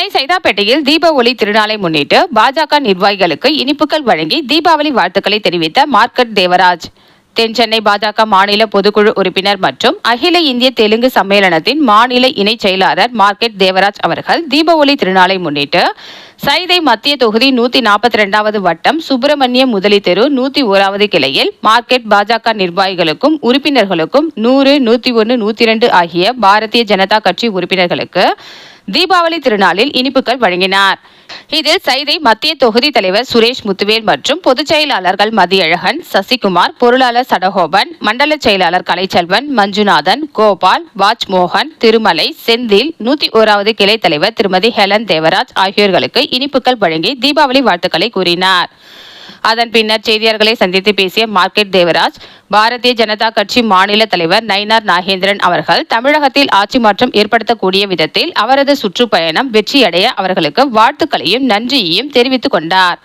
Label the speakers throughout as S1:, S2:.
S1: சென்னை சைதாப்பேட்டையில் தீப ஒளி திருநாளை முன்னிட்டு பாஜக நிர்வாகிகளுக்கு இனிப்புகள் வழங்கி தீபாவளி வாழ்த்துக்களை தெரிவித்த மார்க்கட் தேவராஜ். தென் சென்னை பாஜக மாநில பொதுக்குழு உறுப்பினர் மற்றும் அகில இந்திய தெலுங்கு சம்மேளனத்தின் மாநில இணைச் செயலாளர் மார்க்கெட் தேவராஜ் அவர்கள் தீப ஒளி திருநாளை முன்னிட்டு சைதை மத்திய தொகுதி நூத்தி நாற்பத்தி ரெண்டாவது வட்டம் சுப்பிரமணிய முதலி தெரு நூத்தி ஓராவது கிளையில் மார்க்கெட் பாஜக நிர்வாகிகளுக்கும் உறுப்பினர்களுக்கும் நூறு நூத்தி ஒன்று நூத்தி ரெண்டு ஆகிய பாரதிய ஜனதா கட்சி உறுப்பினர்களுக்கு தீபாவளி திருநாளில் இனிப்புகள் வழங்கினார். இதில் சைதை மத்திய தொகுதி தலைவர் சுரேஷ் முத்துவேல் மற்றும் பொதுச் செயலாளர்கள் மதியழகன் சசிகுமார் பொருளாளர் சடகோபன் மண்டல செயலாளர் கலைச்செல்வன் மஞ்சுநாதன் கோபால் வாஜ்மோகன் திருமலை செந்தில் நூத்தி ஓராவது கிளை தலைவர் திருமதி ஹெலன் தேவராஜ் ஆகியோர்களுக்கு இனிப்புகள் வழங்கி தீபாவளி வாழ்த்துக்களை கூறினார். அதன் பின்னர் செய்தியாளர்களை சந்தித்து பேசிய மார்க்கெட் தேவராஜ் பாரதிய ஜனதா கட்சி மாநில தலைவர் நயினார் நாகேந்திரன் அவர்கள் தமிழகத்தில் ஆட்சி மாற்றம் ஏற்படுத்தக்கூடிய விதத்தில் அவரது சுற்றுப்பயணம் வெற்றியடைய அவர்களுக்கு வாழ்த்துக்களையும் நன்றியையும் தெரிவித்துக் கொண்டார்.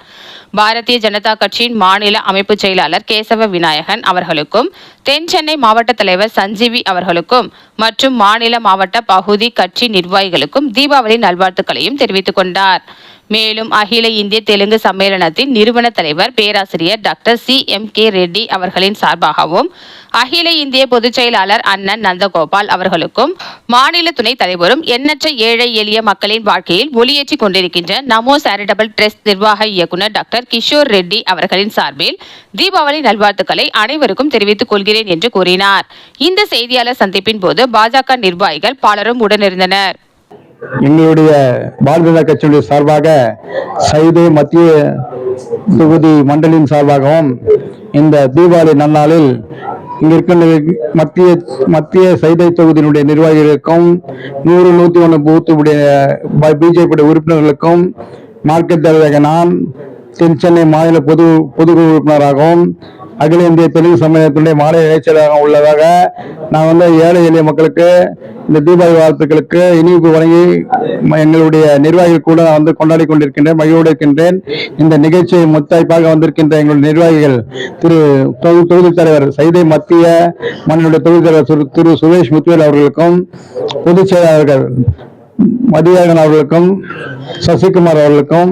S1: பாரதிய ஜனதா கட்சியின் மாநில அமைப்பு செயலாளர் கேசவ விநாயகன் அவர்களுக்கும் தென் சென்னை மாவட்ட தலைவர் சஞ்சீவி அவர்களுக்கும் மற்றும் மாநில மாவட்ட பகுதி கட்சி நிர்வாகிகளுக்கும் தீபாவளி நல்வாழ்த்துக்களையும் தெரிவித்துக் கொண்டார். மேலும் அகில இந்திய தெலுங்கு சம்மேளனத்தின் நிறுவன தலைவர் பேராசிரியர் doctor C M K Reddy அவர்களின் சார்பாகவும் அகில இந்திய பொதுச் செயலாளர் அண்ணன் நந்தகோபால் அவர்களுக்கும் மாநில துணைத் தலைவரும் எண்ணற்ற ஏழை எளிய மக்களின் வாழ்க்கையில் ஒளியேற்றிக் கொண்டிருக்கின்ற நமோ சேரிட்டபிள் ட்ரஸ்ட் நிர்வாக இயக்குனர் டாக்டர் கிஷோர் ரெட்டி அவர்களின் சார்பில் தீபாவளி நல்வாழ்த்துக்களை அனைவருக்கும் தெரிவித்துக் கொள்கிறேன் என்று கூறினார். இந்த செய்தியாளர் சந்திப்பின் போது பாஜக நிர்வாகிகள் பலரும் உடனிருந்தனர்.
S2: எங்களுடைய பாரதிய கட்சியுடைய சார்பாக சைதை மத்திய தொகுதி மண்டலின் சார்பாகவும் இந்த தீபாவளி நன்னாளில் இங்கே இருக்கின்ற மத்திய மத்திய சைதை தொகுதியினுடைய நிர்வாகிகளுக்கும் நூறு நூத்தி ஒன்று பூத்துடைய பிஜேபி உறுப்பினர்களுக்கும் மார்க்கெட் தலைவராக நான் தென் சென்னை மாநில பொது பொதுக்குழு உறுப்பினராகவும் அகில இந்திய தெலுங்கு சம்மேளனத்தினுடைய மாநில இணைச்சராக உள்ளதாக நான் வந்து ஏழை எளிய மக்களுக்கு இந்த தீபாவளி வாழ்த்துக்களுக்கு இனிப்பு வழங்கி ம- எங்களுடைய நிர்வாகிகள் கூட நான் வந்து கொண்டாடி கொண்டிருக்கின்றேன் மகிழ்வோடு இருக்கின்றேன். இந்த நிகழ்ச்சியை முத்தாய்ப்பாக வந்திருக்கின்ற எங்களுடைய நிர்வாகிகள் திரு தொகு- தொகுதி தலைவர் சைதை மத்திய மாநில தொகுதி தலைவர் திரு- சுரேஷ் முத்துவேல் அவர்களுக்கும் பொதுச் செயலாளர்கள் மதியழகன் அவர்களுக்கும் சசிகுமார் அவர்களுக்கும்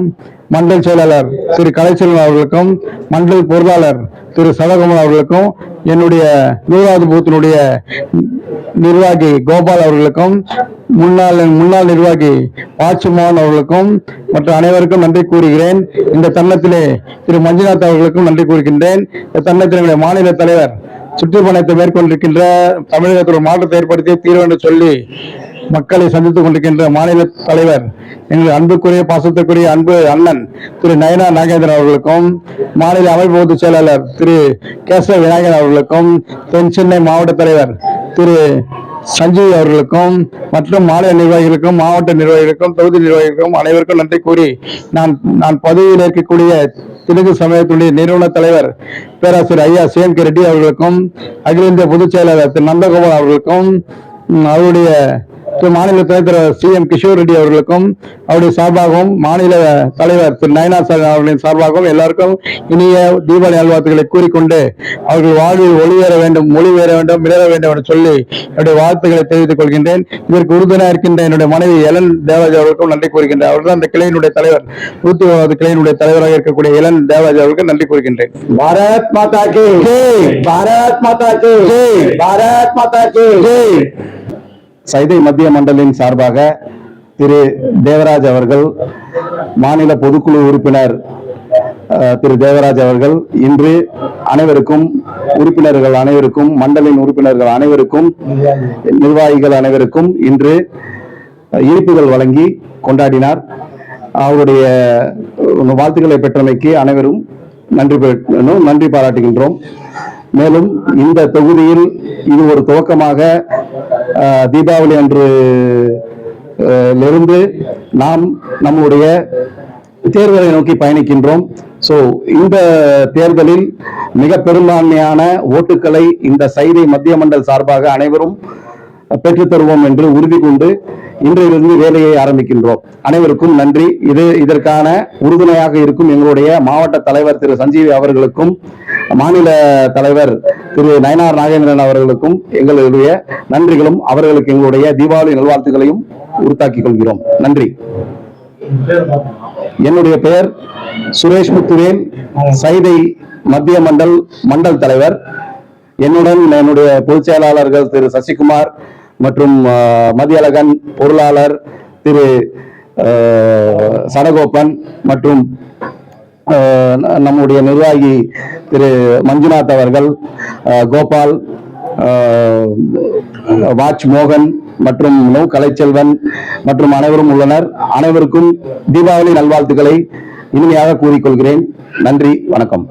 S2: மண்டல் செயலாளர் திரு கலைச்செல்வன் அவர்களுக்கும் மண்டல் பொருளாளர் திரு சடகுமார் அவர்களுக்கும் என்னுடைய நூறாவது பூத்தினுடைய நிர்வாகி கோபால் அவர்களுக்கும் முன்னாள் முன்னாள் நிர்வாகி பாச்சுமோகன் அவர்களுக்கும் மற்ற அனைவருக்கும் நன்றி கூறுகிறேன். இந்த தருணத்திலே திரு மஞ்சுநாத் அவர்களுக்கும் நன்றி கூறுகின்றேன். இந்த தருணத்தில் என்னுடைய மாநில தலைவர் சுற்றுப்பயணத்தை மேற்கொண்டிருக்கின்ற தமிழகத்தில் ஒரு மாற்றத்தை ஏற்படுத்தி தீர்வு என்று சொல்லி மக்களை சந்தித்துக் கொண்டிருக்கின்ற மாநில தலைவர் எங்கள் அன்புக்குரிய பாசத்துக்குரிய அன்பு அண்ணன் திரு நயனா நாகேந்திரன் அவர்களுக்கும் மாநில அமைப்பு பொதுச் செயலாளர் திரு கேசவ விநாயகன் அவர்களுக்கும் தென் சென்னை மாவட்ட தலைவர் திரு சஞ்சீவ் அவர்களுக்கும் மற்றும் மாநில நிர்வாகிகளுக்கும் மாவட்ட நிர்வாகிகளுக்கும் தொகுதி நிர்வாகிகளுக்கும் அனைவருக்கும் நன்றி கூறி நான் நான் பதவியில் இருக்கக்கூடிய தெலுங்கு சமயத்துடைய நிறுவன தலைவர் பேராசிரியர் ஐயா சேன் ரெட்டி அவர்களுக்கும் அகில இந்திய பொதுச் செயலாளர் திரு நந்தகோபால் அவர்களுக்கும் அவருடைய மாநில தலைவர் சி எம் கிஷோர் ரெட்டி அவர்களுக்கும் அவருடைய சார்பாகவும் மாநில தலைவர் திரு நயனா சார் அவர்களின் சார்பாகவும் எல்லாருக்கும் இனிய தீபாவளி நல்வாழ்த்துக்களை கூறிக்கொண்டு அவர்கள் வாழ்வில் ஒளிவேற வேண்டும் மொழி வேற வேண்டும் மிளர வேண்டும் என்று சொல்லி என்னுடைய வாழ்த்துக்களை தெரிவித்துக் கொள்கின்றேன். இதற்கு உறுதுணையாக இருக்கின்ற என்னுடைய மனைவி எலன் தேவராஜ் அவர்களுக்கும் நன்றி கூறுகின்றேன். அவர்கள் அந்த கிளையினுடைய தலைவர் நூத்தி ஒன்பது கிளையினுடைய தலைவராக இருக்கக்கூடிய எலன் தேவராஜ் அவர்களுக்கு நன்றி கூறுகின்றேன். பாரத் மாதா கி பாரத் மாதா கி பாரத் மாதா கி சைதை மத்திய மண்டலின் சார்பாக திரு தேவராஜ் அவர்கள் மாநில பொதுக்குழு உறுப்பினர் திரு தேவராஜ் அவர்கள் இன்று அனைவருக்கும் உறுப்பினர்கள் அனைவருக்கும் மண்டலின் உறுப்பினர்கள் அனைவருக்கும் நிர்வாகிகள் அனைவருக்கும் இன்று இனிப்புகள் வழங்கி கொண்டாடினார். அவருடைய வாழ்த்துக்களை பெற்றமைக்கு அனைவரும் நன்றி நன்றி பாராட்டுகின்றோம். மேலும் இந்த தொகுதியில் இது ஒரு துவக்கமாக தீபாவளி அன்று இருந்து நாம் நம்முடைய தேர்தலை நோக்கி பயணிக்கின்றோம். சோ இந்த தேர்தலில் மிக பெரும்பான்மையான ஓட்டுக்களை இந்த சைதை மத்திய மண்டல் சார்பாக அனைவரும் பெற்றுத்தருவோம் என்று உறுதி கொண்டு இன்றையிலிருந்து வேலையை ஆரம்பிக்கின்றோம். அனைவருக்கும் நன்றி. இது இதற்கான உறுதுணையாக இருக்கும் எங்களுடைய மாவட்ட தலைவர் திரு சஞ்சீவி அவர்களுக்கும் மாநில தலைவர் திரு நயனார் நாகேந்திரன் அவர்களுக்கும் எங்களுடைய நன்றிகளும் அவர்களுக்கு எங்களுடைய தீபாவளி நல்வாழ்த்துக்களையும் உறுத்தாக்கிக் கொள்கிறோம். நன்றி.
S3: என்னுடைய பெயர் சுரேஷ் முத்துவேல் சைதை மத்திய மண்டல் மண்டல் தலைவர். என்னுடன் என்னுடைய பொதுச் செயலாளர்கள் திரு சசிகுமார் மற்றும் மதியழகன் பொருளாளர் திரு சடகோப்பன் சடகோபன் மற்றும் நம்முடைய நிர்வாகி திரு மஞ்சுநாத் அவர்கள் கோபால் வாட்ச் மோகன் மற்றும் நோ கலைச்செல்வன் மற்றும் அனைவரும் உள்ளனர். அனைவருக்கும் தீபாவளி நல்வாழ்த்துக்களை இனிமையாக கூறிக்கொள்கிறேன். நன்றி வணக்கம்.